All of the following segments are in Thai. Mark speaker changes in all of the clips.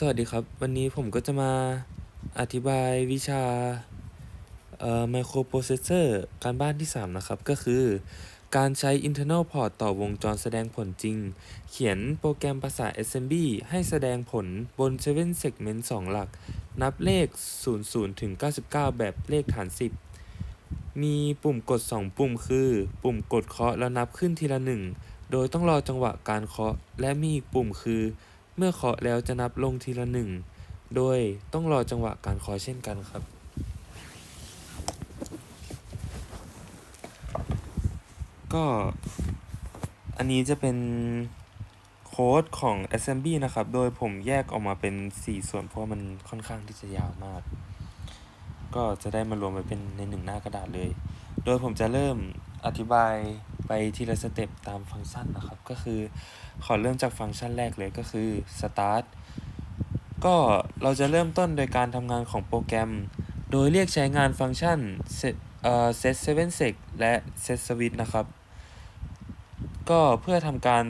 Speaker 1: สวัสดีครับ วันนี้ผมก็จะมาอธิบายวิชาเอ่อ microprocessor การบ้านที่ 3 นะครับ ก็คือ การใช้ internal port ต่อวงจรแสดงผลจริง เขียนโปรแกรมภาษา assembly ให้แสดงผลบน 7 segment 2 หลัก นับเลข 00 ถึง 99 แบบเลขฐาน 10 มีปุ่มกด 2 ปุ่มคือ ปุ่มกดเคาะแล้วนับขึ้นทีละ 1 โดยต้องรอจังหวะการเคาะ และมีอีกปุ่มคือ เมื่อเคาะแล้วจะนับลงทีละหนึ่ง โดยต้องรอจังหวะการเคาะเช่นกันครับ ก็อันนี้จะเป็นโค้ดของ assembly นะครับ โดยผมแยกออกมาเป็น 4 ส่วนเพราะมันค่อนข้างที่จะยาวมาก ก็จะได้มารวมไว้เป็นในหนึ่งหน้ากระดาษเลย โดยผมจะเริ่ม อธิบายไปทีละสเต็ปตามฟังก์ชันนะครับ ก็คือขอเริ่มจากฟังก์ชันแรกเลยก็คือ start ก็เราจะเริ่มต้นโดยการทำงานของโปรแกรม โดยเรียกใช้งานฟังก์ชัน set เอ่อ set 7 sec และ set switch นะครับ ก็เพื่อทำการ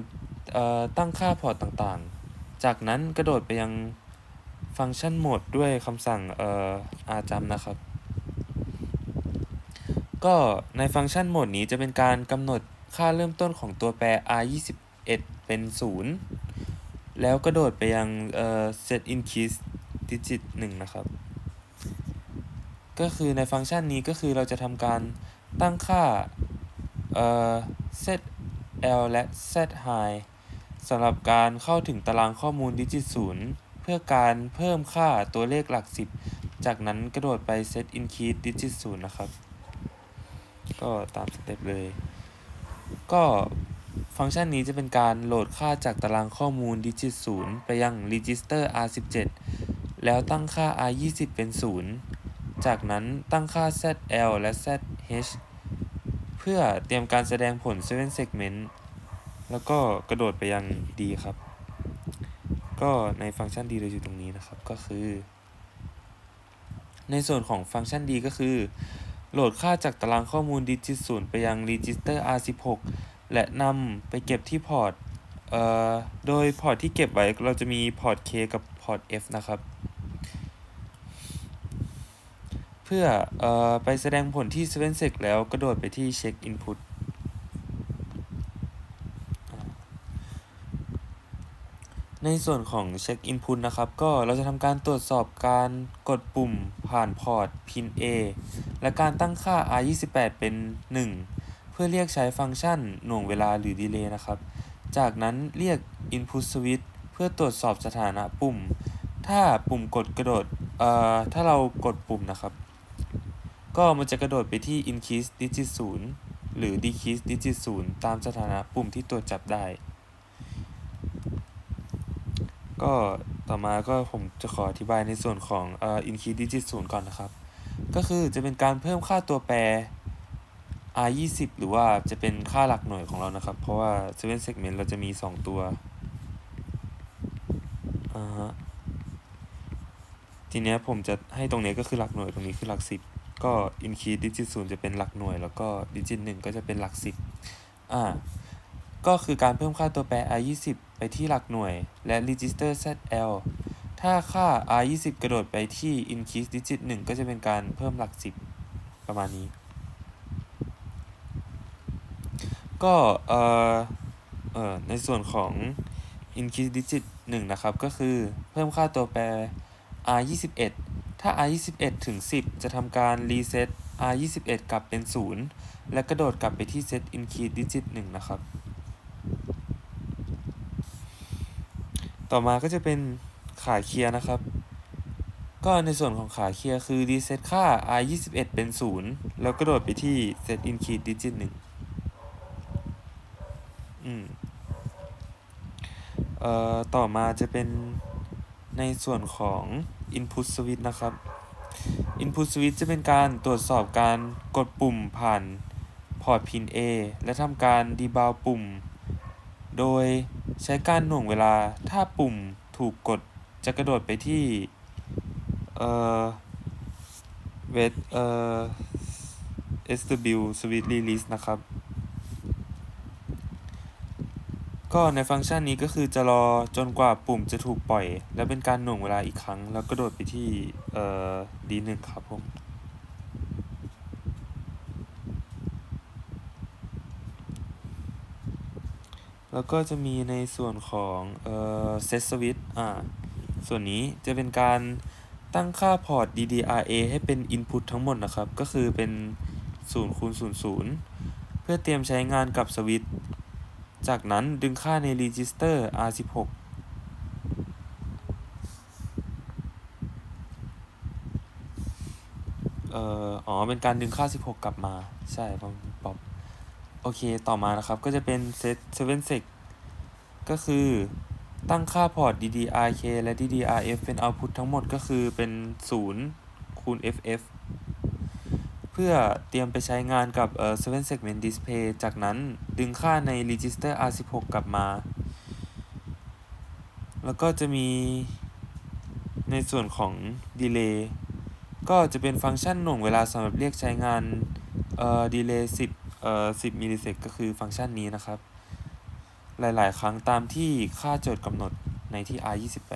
Speaker 1: เอ่อตั้งค่าพอร์ตต่างๆ จากนั้นกระโดดไปยังฟังก์ชันโหมดด้วยคำสั่งเอ่อ rjump นะครับ ก็ในฟังก์ชันโหมดนี้จะเป็นการกำหนดค่าเริ่มต้นของตัวแปร r21 เป็น 0 แล้วกระโดดไปยังเอ่อ set increase digit 1นะครับ ก็คือในฟังก์ชันนี้ก็คือเราจะทำการตั้งค่าเอ่อ set l และ set high สำหรับการเข้าถึงตารางข้อมูลดิจิต 0 เพื่อการเพิ่มค่าตัวเลขหลัก 10 จากนั้นกระโดดไป set increase digit 0 นะครับ ก็ตามสเต็ปเลย ก็ฟังก์ชันนี้จะเป็นการโหลดค่าจากตารางข้อมูลดิจิต0ไปยัง register r17 แล้วตั้งค่า r20 เป็น 0 จากนั้นตั้งค่า zl และ zh เพื่อเตรียมการแสดงผล 7 segment แล้วก็กระโดดไปยัง d ครับ ก็ในฟังก์ชัน d เราอยู่ตรงนี้นะครับ ก็คือ ในส่วนของฟังก์ชัน d ก็คือ โหลดค่าจากตารางข้อมูลดิจิต0ไปยัง register r16 และนำไปเก็บที่พอร์ต เอ่อ โดยพอร์ตที่เก็บไว้เราจะมีพอร์ต K กับพอร์ต F นะครับ เพื่อ เอ่อ ไปแสดงผลที่7 sec แล้วกระโดดไปที่ check input ในส่วนของ check input นะครับ ก็เราจะทำการตรวจสอบการกดปุ่มผ่านพอร์ต pin A และการตั้งค่า r28 เป็น 1 เพื่อเรียกใช้ฟังก์ชันหน่วงเวลาหรือ delay นะครับ จากนั้นเรียก input switch เพื่อตรวจสอบสถานะปุ่ม ถ้าปุ่มกดกระโดด เอ่อ ถ้าเรากดปุ่มนะครับ ก็มันจะกระโดดไปที่ increase digit 0หรือ decrease digit 0ตามสถานะปุ่มที่ตรวจจับได้ ก็ต่อมาก็ผมจะขออธิบายในส่วนของเอ่อ increase digit 0ก่อนนะครับ ก็คือจะเป็นการเพิ่มค่าตัวแปร r 20หรือว่าจะเป็นค่าหลักหน่วยของเรานะครับ เพราะว่า7 segment เราจะมี 2 ตัวอ่าฮะทีเนี้ยผมจะให้ตรงนี้ก็คือหลักหน่วยตรงนี้คือหลัก 10 ก็ increase digit 0จะเป็นหลักหน่วย แล้วก็ digit 1 ก็จะเป็นหลัก 10อ่าก็คือการเพิ่มค่าตัวแปร r 20 ไปที่หลักหน่วยและ register zl ถ้าค่า r 20กระโดดไปที่ increase digit 1 ก็จะเป็นการเพิ่มหลัก 10 ประมาณนี้ ก็เอ่อเอ่อในส่วนของ increase digit 1 นะครับ ก็คือเพิ่มค่าตัวแปร r 21ถ้า r 21ถึง 10 จะทำการ reset r 21กลับเป็น 0 และกระโดดกลับไปที่ set increase digit 1 นะครับ ต่อมาก็จะเป็นขาเคลียร์นะครับ ก็ในส่วนของขาเคลียร์คือ reset ค่า r 21เป็น 0 แล้วกระโดดไปที่ set increase digit 1อืมเอ่อต่อมาจะเป็นในส่วนของ input switch นะครับ input switch จะเป็นการตรวจสอบการกดปุ่มผ่านพอร์ต pin A และทำการ debound ปุ่ม โดย ใช้การหน่วงเวลา ถ้าปุ่มถูกกดจะกระโดดไปที่ เอ่อ wait เอ่อ sw switch release นะครับ ก็ในฟังก์ชันนี้ก็คือจะรอจนกว่าปุ่มจะถูกปล่อย และเป็นการหน่วงเวลาอีกครั้ง แล้วก็โดดไปที่ เอ่อ D1 ครับผม แล้วก็จะมีในส่วนของเอ่อ set switch อ่า ส่วนนี้จะเป็นการตั้งค่าพอร์ต DDRA ให้เป็น input ทั้งหมดนะครับ ก็คือเป็น0คูณ00 เพื่อเตรียมใช้งานกับสวิตช์ จากนั้นดึงค่าใน register R16 เอ่อ อ๋อ เป็นการดึงค่า 16 กลับมา ใช่ป๊อปอ โอเคต่อมานะครับก็จะเป็น set 7 sec ก็คือตั้งค่าพอร์ต DDRK และ DDRF เป็น output ทั้งหมดก็คือเป็น 0 คูณ FF เพื่อเตรียมไปใช้งานกับเอ่อ7 segment display จากนั้นดึงค่าใน register R16 กลับมา แล้วก็จะมีในส่วนของ delay ก็จะเป็นฟังก์ชันหน่วงเวลาสำหรับเรียกใช้งานเอ่อ delay 10 เอ่อ10มิลลิเซกก็คือฟังก์ชันนี้นะครับ หลาย ๆ ครั้งตามที่ค่าโจทย์กำหนดในที่ R28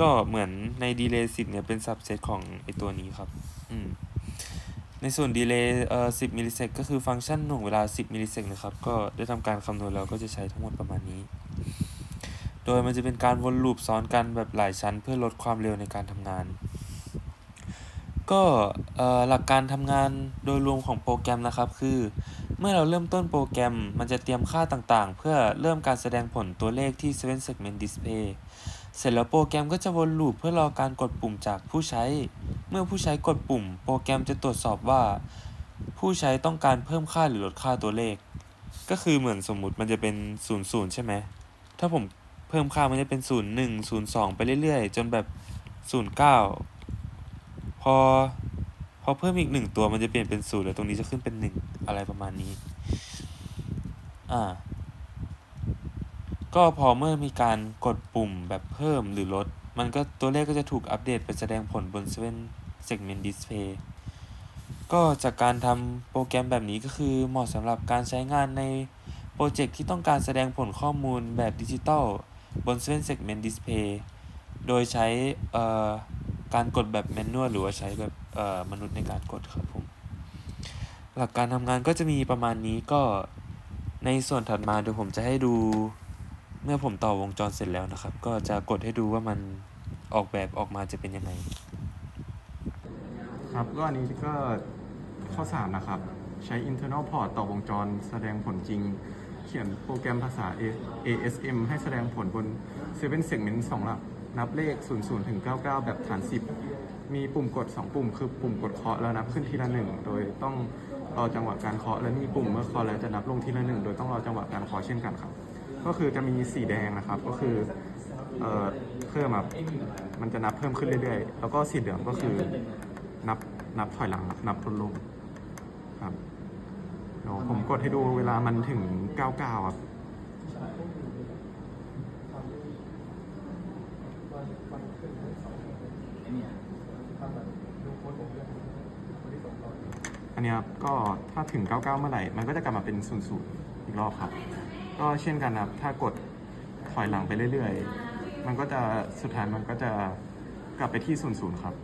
Speaker 1: ก็เหมือนใน delay 10เนี่ยเป็น subset ของไอตัวนี้ครับ อืม ในส่วน delay เอ่อ10มิลลิเซกก็คือฟังก์ชันหน่วงเวลา 10มิลลิเซกนะครับ ก็ได้ทำการคำนวณแล้วก็จะใช้ทั้งหมดประมาณนี้ โดยมันจะเป็นการวนลูปซ้อนกันแบบหลายชั้นเพื่อลดความเร็วในการทำงาน ก็หลักการทำงานโดยรวมของโปรแกรมนะครับ คือ เมื่อเราเริ่มต้นโปรแกรม มันจะเตรียมค่าต่างๆ เพื่อเริ่มการแสดงผลตัวเลขที่ 7 segment display เสร็จแล้วโปรแกรมก็จะวนลูปเพื่อรอการกดปุ่มจากผู้ใช้ เมื่อผู้ใช้กดปุ่ม โปรแกรมจะตรวจสอบว่า ผู้ใช้ต้องการเพิ่มค่าหรือลดค่าตัวเลข ก็คือเหมือนสมมุติมันจะเป็น 0 0 ใช่ไหม ถ้าผมเพิ่มค่ามันจะเป็น 0 1 0 2 ไปเรื่อยๆ จนแบบ 0 9 พอพอเพิ่มอีกหนึ่งตัวมันจะเปลี่ยนเป็นศูนย์แล้วตรงนี้จะขึ้นเป็นหนึ่งอะไรประมาณนี้ อ่า ก็พอเมื่อมีการกดปุ่มแบบเพิ่มหรือลด มันก็ตัวเลขก็จะถูกอัปเดตไปแสดงผลบน7 segment display ก็จากการทำโปรแกรมแบบนี้ก็คือเหมาะสำหรับการใช้งานในโปรเจกต์ที่ต้องการแสดงผลข้อมูลแบบดิจิตอลบน7 segment display โดยใช้เอ่อ การกดแบบแมนนวลหรือว่าใช้แบบเอ่อมนุษย์ในการกดครับผม หลักการทำงานก็จะมีประมาณนี้ก็ในส่วนถัดมาเดี๋ยวผมจะให้ดูเมื่อผมต่อวงจรเสร็จแล้วนะครับ ก็จะกดให้ดูว่ามันออกแบบออกมาจะเป็นยังไง
Speaker 2: ครับก็อันนี้ก็ข้อ 3 นะครับ ใช้ internal port ต่อวงจรแสดงผลจริง เขียนโปรแกรมภาษา A- ASM ให้แสดงผลบน7 segment 2หลัก นับเลข 00ถึง99 แบบฐาน 10 มีปุ่มกด 2 ปุ่ม คือปุ่มกดเคาะแล้วนับขึ้นทีละ 1 โดยต้องรอจังหวะการเคาะและมีปุ่มเมื่อเคาะแล้วจะนับลงทีละ 1 โดยต้องรอจังหวะการเคาะเช่นกันครับ ก็คือจะมีสีแดงนะครับ ก็คือเอ่อเพิ่มแบบมันจะนับเพิ่มขึ้นเรื่อยๆ แล้วก็สีเหลืองก็คือนับนับถอยหลังนับลดลงครับเดี๋ยวผมกดให้ดูเวลามันถึง 99 ครับ อันเนี้ยครับก็ถ้าถึง 99 เมื่อไหร่ มันก็จะกลับมาเป็น 00 อีกรอบครับ ก็เช่นกันครับ ถ้ากดถอยหลังไปเรื่อยๆ มันก็จะสุดท้ายมันก็จะกลับไปที่ 00 ครับ